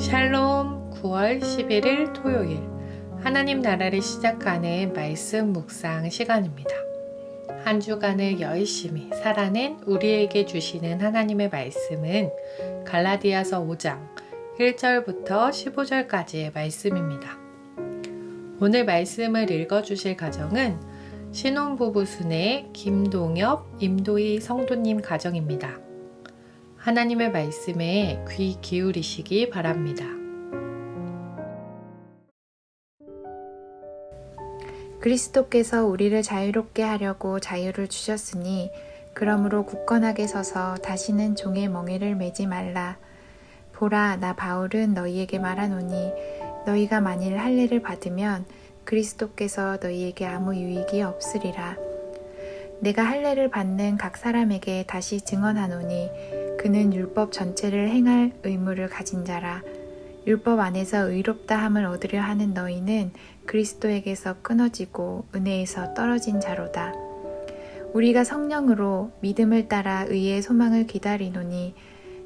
샬롬 9월 11일 토요일 하나님 나라를 시작하는 말씀 묵상 시간입니다. 한 주간을 열심히 살아낸 우리에게 주시는 하나님의 말씀은 갈라디아서 5장 1절부터 15절까지의 말씀입니다. 오늘 말씀을 읽어 주실 가정은 신혼부부 순의 김동엽, 임도희 성도님 가정입니다. 하나님의 말씀에 귀 기울이시기 바랍니다. 그리스도께서 우리를 자유롭게 하려고 자유를 주셨으니 그러므로 굳건하게 서서 다시는 종의 멍에를 매지 말라. 보라 나 바울은 너희에게 말하노니 너희가 만일 할례를 받으면 그리스도께서 너희에게 아무 유익이 없으리라. 내가 할례를 받는 각 사람에게 다시 증언하노니 그는 율법 전체를 행할 의무를 가진 자라. 율법 안에서 의롭다 함을 얻으려 하는 너희는 그리스도에게서 끊어지고 은혜에서 떨어진 자로다. 우리가 성령으로 믿음을 따라 의의 소망을 기다리노니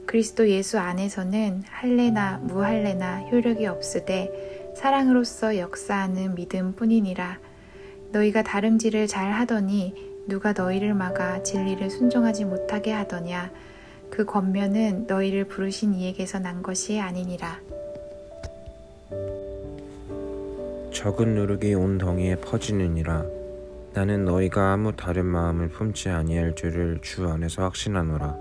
그리스도 예수 안에서는 할례나 무할례나 효력이 없으되 사랑으로서 역사하는 믿음 뿐이니라. 너희가 다름질을 잘 하더니 누가 너희를 막아 진리를 순종하지 못하게 하더냐. 그 권면은 너희를 부르신 이에게서 난 것이 아니니라. 적은 누룩이 온 덩이에 퍼지느니라. 나는 너희가 아무 다른 마음을 품지 아니할 줄을 주 안에서 확신하노라.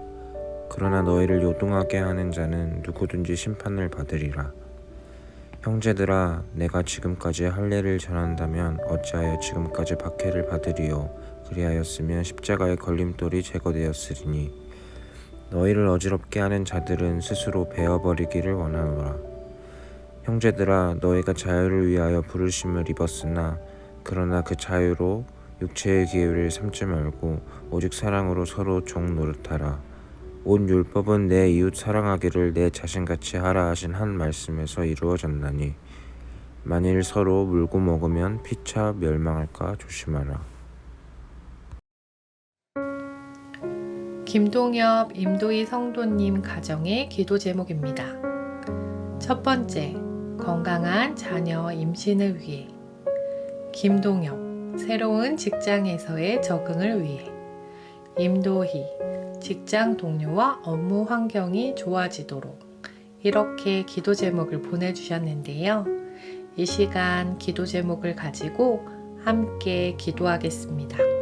그러나 너희를 요동하게 하는 자는 누구든지 심판을 받으리라. 형제들아 내가 지금까지 할례를 전한다면 어찌하여 지금까지 박해를 받으리요? 그리하였으면 십자가의 걸림돌이 제거되었으리니 너희를 어지럽게 하는 자들은 스스로 베어버리기를 원하노라 형제들아 너희가 자유를 위하여 부르심을 입었으나 그러나 그 자유로 육체의 기회를 삼지 말고 오직 사랑으로 서로 종 노릇하라. 온 율법은 내 이웃 사랑하기를 내 자신같이 하라 하신 한 말씀에서 이루어졌나니 만일 서로 물고 먹으면 피차 멸망할까 조심하라. 김동엽, 임도희 성도님 가정의 기도 제목입니다. 첫 번째, 건강한 자녀 임신을 위해 김동엽 새로운 직장에서의 적응을 위해 임도희 직장 동료와 업무 환경이 좋아지도록 이렇게 기도 제목을 보내주셨는데요. 이 시간 기도 제목을 가지고 함께 기도하겠습니다.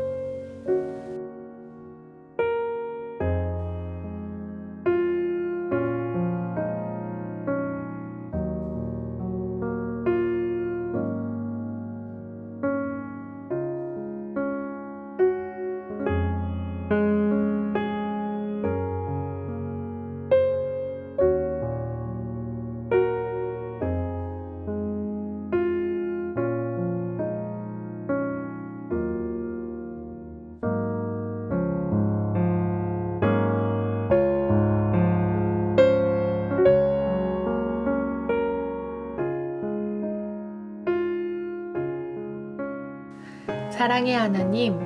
사랑의 하나님,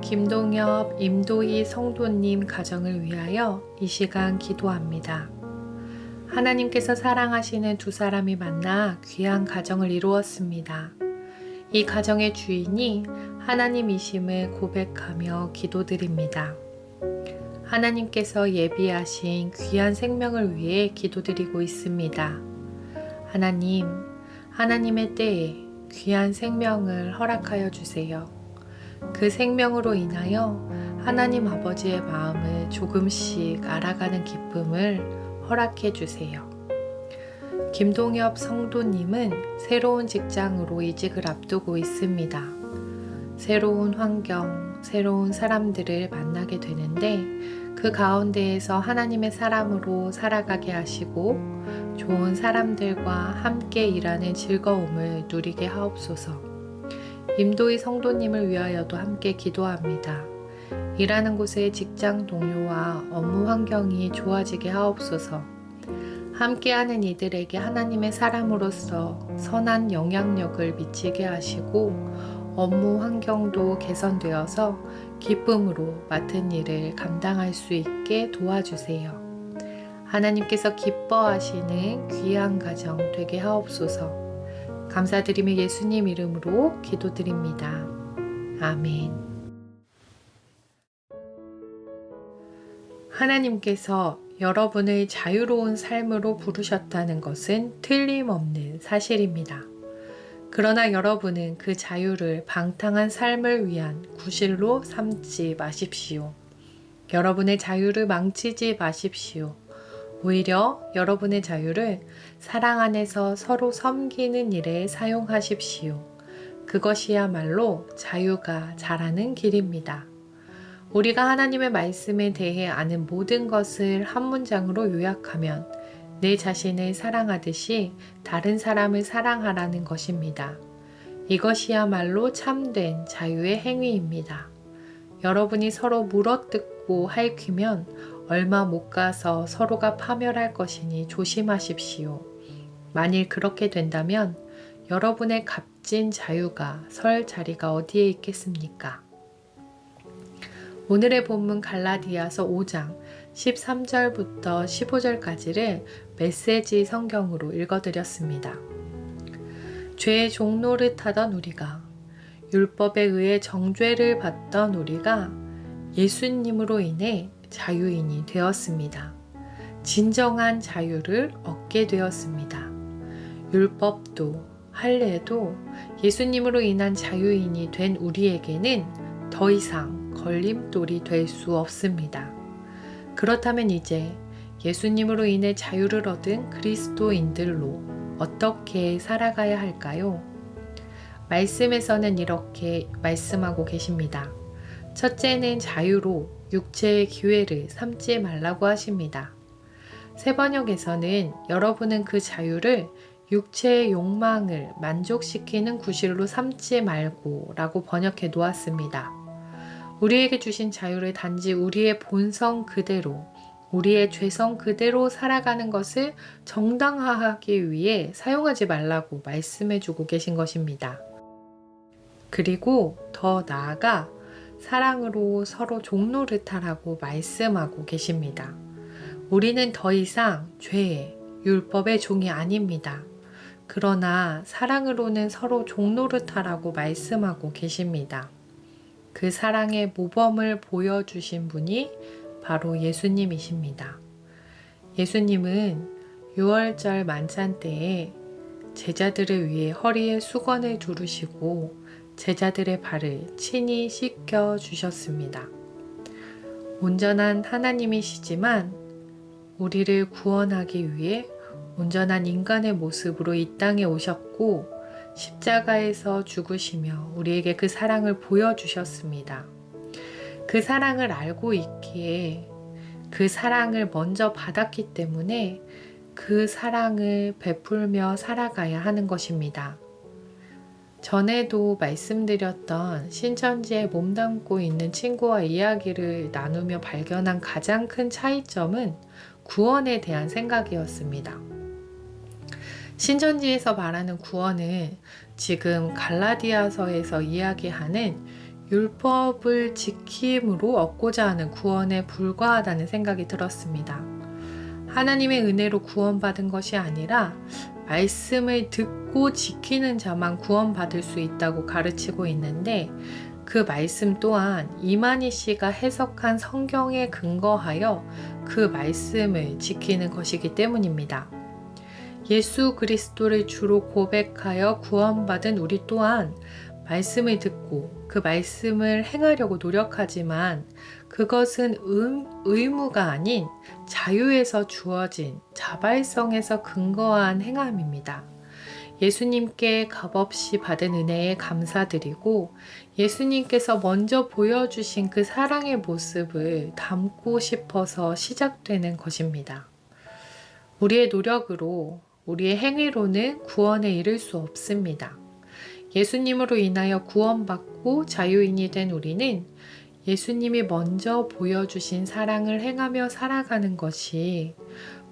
김동엽, 임도희 성도님 가정을 위하여 이 시간 기도합니다. 하나님께서 사랑하시는 두 사람이 만나 귀한 가정을 이루었습니다. 이 가정의 주인이 하나님이심을 고백하며 기도드립니다. 하나님께서 예비하신 귀한 생명을 위해 기도드리고 있습니다. 하나님, 하나님의 때에 귀한 생명을 허락하여 주세요. 그 생명으로 인하여 하나님 아버지의 마음을 조금씩 알아가는 기쁨을 허락해 주세요. 김동엽 성도님은 새로운 직장으로 이직을 앞두고 있습니다. 새로운 환경, 새로운 사람들을 만나게 되는데 그 가운데에서 하나님의 사람으로 살아가게 하시고 좋은 사람들과 함께 일하는 즐거움을 누리게 하옵소서. 임도희 성도님을 위하여도 함께 기도합니다. 일하는 곳의 직장 동료와 업무 환경이 좋아지게 하옵소서. 함께하는 이들에게 하나님의 사람으로서 선한 영향력을 미치게 하시고 업무 환경도 개선되어서 기쁨으로 맡은 일을 감당할 수 있게 도와주세요. 하나님께서 기뻐하시는 귀한 가정 되게 하옵소서. 감사드리며 예수님 이름으로 기도드립니다. 아멘. 하나님께서 여러분을 자유로운 삶으로 부르셨다는 것은 틀림없는 사실입니다. 그러나 여러분은 그 자유를 방탕한 삶을 위한 구실로 삼지 마십시오. 여러분의 자유를 망치지 마십시오. 오히려 여러분의 자유를 사랑 안에서 서로 섬기는 일에 사용하십시오. 그것이야말로 자유가 자라는 길입니다. 우리가 하나님의 말씀에 대해 아는 모든 것을 한 문장으로 요약하면 내 자신을 사랑하듯이 다른 사람을 사랑하라는 것입니다. 이것이야말로 참된 자유의 행위입니다. 여러분이 서로 물어뜯고 핥히면 얼마 못 가서 서로가 파멸할 것이니 조심하십시오. 만일 그렇게 된다면 여러분의 값진 자유가 설 자리가 어디에 있겠습니까? 오늘의 본문 갈라디아서 5장 13절부터 15절까지를 메시지 성경으로 읽어드렸습니다. 죄의 타던 우리가 율법에 의해 정죄를 받던 우리가 예수님으로 인해 자유인이 되었습니다. 진정한 자유를 얻게 되었습니다. 율법도 할례도 예수님으로 인한 자유인이 된 우리에게는 더 이상 걸림돌이 될 수 없습니다. 그렇다면 이제 예수님으로 인해 자유를 얻은 그리스도인들로 어떻게 살아가야 할까요? 말씀에서는 이렇게 말씀하고 계십니다. 첫째는 자유로 육체의 기회를 삼지 말라고 하십니다. 새 번역에서는 여러분은 그 자유를 육체의 욕망을 만족시키는 구실로 삼지 말고 라고 번역해 놓았습니다. 우리에게 주신 자유를 단지 우리의 본성 그대로, 우리의 죄성 그대로 살아가는 것을 정당화하기 위해 사용하지 말라고 말씀해 주고 계신 것입니다. 그리고 더 나아가 사랑으로 서로 종노릇하라고 말씀하고 계십니다. 우리는 더 이상 죄의 율법의 종이 아닙니다. 그러나 사랑으로는 서로 종노릇하라고 말씀하고 계십니다. 그 사랑의 모범을 보여주신 분이 바로 예수님이십니다. 예수님은 6월절 만찬 때에 제자들을 위해 허리에 수건을 두르시고 제자들의 발을 친히 씻겨 주셨습니다. 온전한 하나님이시지만 우리를 구원하기 위해 온전한 인간의 모습으로 이 땅에 오셨고 십자가에서 죽으시며 우리에게 그 사랑을 보여주셨습니다. 그 사랑을 알고 있기에 그 사랑을 먼저 받았기 때문에 그 사랑을 베풀며 살아가야 하는 것입니다. 전에도 말씀드렸던 신천지에 몸담고 있는 친구와 이야기를 나누며 발견한 가장 큰 차이점은 구원에 대한 생각이었습니다. 신천지에서 말하는 구원은 지금 갈라디아서에서 이야기하는 율법을 지킴으로 얻고자 하는 구원에 불과하다는 생각이 들었습니다. 하나님의 은혜로 구원받은 것이 아니라 말씀을 듣고 지키는 자만 구원받을 수 있다고 가르치고 있는데 그 말씀 또한 이만희 씨가 해석한 성경에 근거하여 그 말씀을 지키는 것이기 때문입니다. 예수 그리스도를 주로 고백하여 구원받은 우리 또한 말씀을 듣고 그 말씀을 행하려고 노력하지만 그것은 음, 의무가 아닌 자유에서 주어진 자발성에서 근거한 행함입니다. 예수님께 값없이 받은 은혜에 감사드리고 예수님께서 먼저 보여주신 그 사랑의 모습을 담고 싶어서 시작되는 것입니다. 우리의 노력으로 우리의 행위로는 구원에 이를 수 없습니다. 예수님으로 인하여 구원받고 자유인이 된 우리는 예수님이 먼저 보여주신 사랑을 행하며 살아가는 것이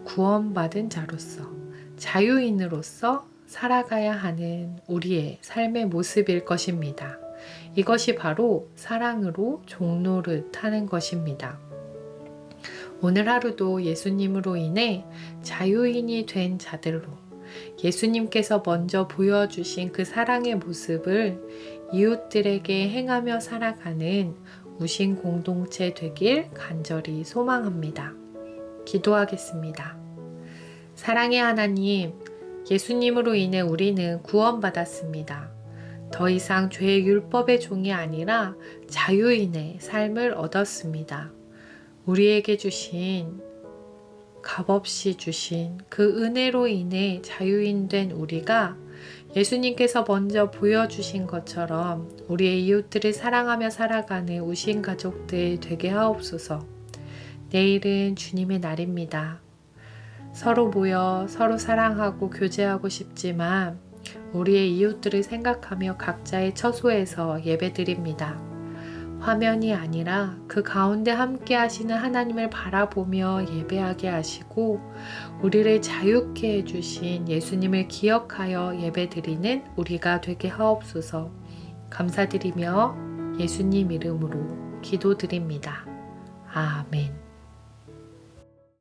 구원받은 자로서 자유인으로서 살아가야 하는 우리의 삶의 모습일 것입니다. 이것이 바로 사랑으로 종로를 타는 것입니다. 오늘 하루도 예수님으로 인해 자유인이 된 자들로 예수님께서 먼저 보여주신 그 사랑의 모습을 이웃들에게 행하며 살아가는 우신 공동체 되길 간절히 소망합니다. 기도하겠습니다. 사랑의 하나님, 예수님으로 인해 우리는 구원받았습니다. 더 이상 죄의 율법의 종이 아니라 자유인의 삶을 얻었습니다. 우리에게 주신 값없이 주신 그 은혜로 인해 자유인 된 우리가 예수님께서 먼저 보여주신 것처럼 우리의 이웃들을 사랑하며 살아가는 우신 가족들 되게 하옵소서. 내일은 주님의 날입니다. 서로 모여 서로 사랑하고 교제하고 싶지만 우리의 이웃들을 생각하며 각자의 처소에서 예배드립니다. 화면이 아니라 그 가운데 함께 하시는 하나님을 바라보며 예배하게 하시고 우리를 자유케 해주신 예수님을 기억하여 예배드리는 우리가 되게 하옵소서 감사드리며 예수님 이름으로 기도드립니다. 아멘.